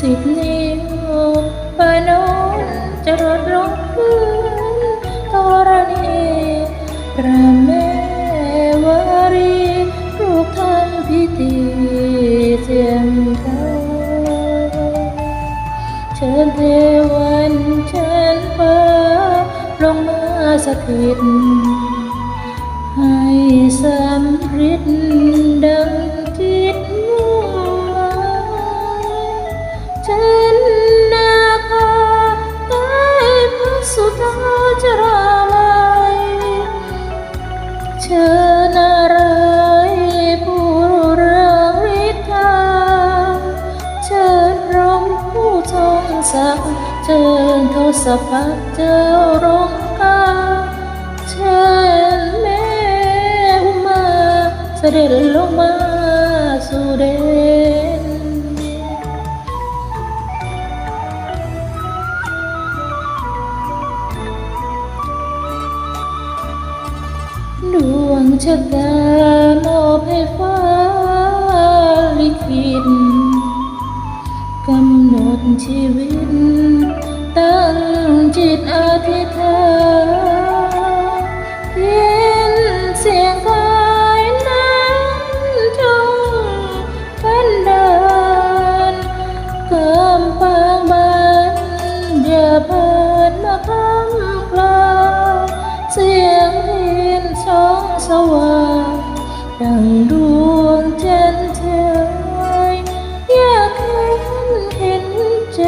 สิบนิ้วปานนจะรดร้องพื้นธรณีพระแม่วารีลูกทำพิธีเจียมเทาเชิญเทวันเชิญฟ้าลงมาสถิต ให้สำริดดังจิตมุ่งหมายเชิญนาคาใต้พระสุธาจราลัยเชิญอะไรผู้รืองฤทธาเชิญรมผู้ทรงศักดิ์เชิญทศพัฒเจ้ารงกาเชิญ ด็จลงมาสู่เดนดวงชะตามอบให้ฟ้าลิขิตกำหนดชีวิต อย่าผ่านมาคำกลาเสียงเทียนช่องสว่างดังดวงจันทร์เทยอยากเห็นเห็นใจ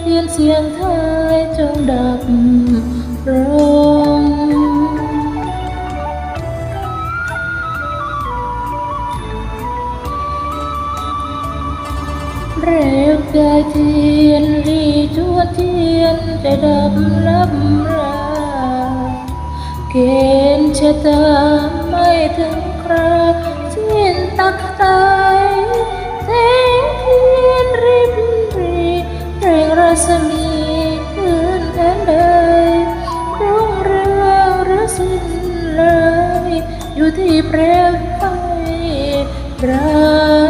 เทียนเสียงไทยจงดับ นจะดับลับลาเกณฑ์ชะตาไม่ถึงคราสิ้นตักตายแสงเทียนริบรีเร่งรัศมีคืนแทนใดรุ่งเรืองหรือสิ้นเลย อยู่ที่เปลวไฟรที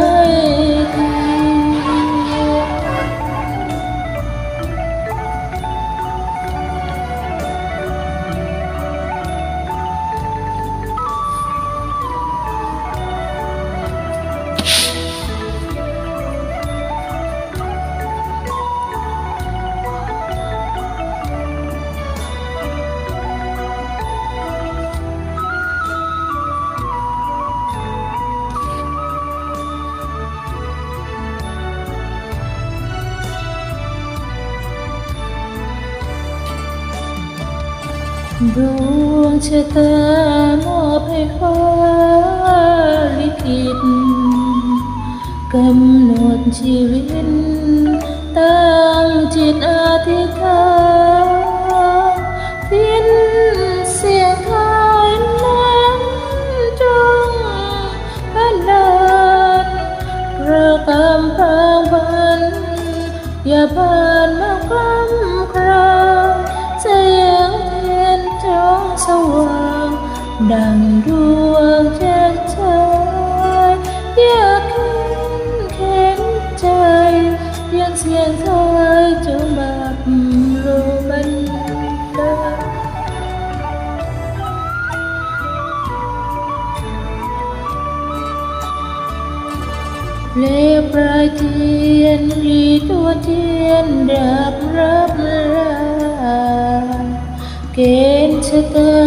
ดวงชะตามอบให้ฟ้าลิขิตกำหนดชีวิตตั้งจิตอธิษฐานพินเสียงคายนั้นจงบันดาลประกำพางพันอย่าผ่านมาคล้ำคราเสียงเทียนจง ว่าง ดังดวงแจ้งชายอยากเห็นเข็นใจเพียงเสียงทายจงแบบโลบันดาเลปลายเทียนรีตัวเทียนดับรับลาเกณฑ์ชะตา